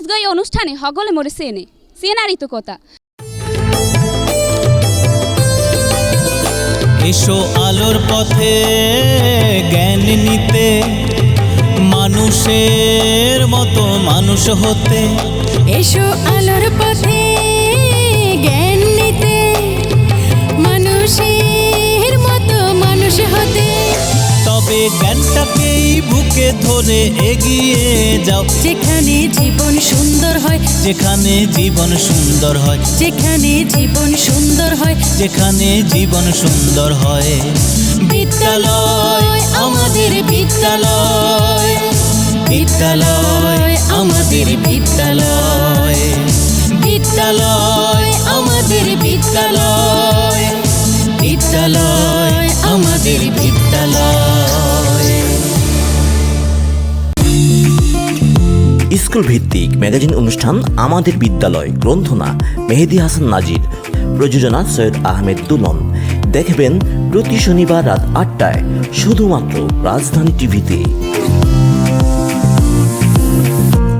আজকে এই অনুষ্ঠানে হগলে মরে সেনে সেনারই তো কথা এসো আলোর পথে জ্ঞান নিতে মানুষের মতো মানুষ হতে। এসো জ্ঞানটাকেই বুকে ধরে এগিয়ে যাও। যেখানে জীবন সুন্দর হয় যেখানে জীবন সুন্দর হয়। যেখানে জীবন সুন্দর হয় যেখানে জীবন সুন্দর হয়। বিদ্যালয় আমাদের বিদ্যালয়। বিদ্যালয় আমাদের বিদ্যালয়। বিদ্যালয় আমাদের বিদ্যালয়। বিদ্যালয় আমাদের বিদ্যালয়। স্কুল ভিত্তিক ম্যাগাজিন অনুষ্ঠান আমাদের বিদ্যালয়, গ্রন্থনা, মেহেদি হাসান নাজির, প্রযোজনা সৈয়দ আহমেদ দুলন। দেখবেন প্রতি শনিবার রাত আটটায়, শুধুমাত্র রাজধানী টিভিতে।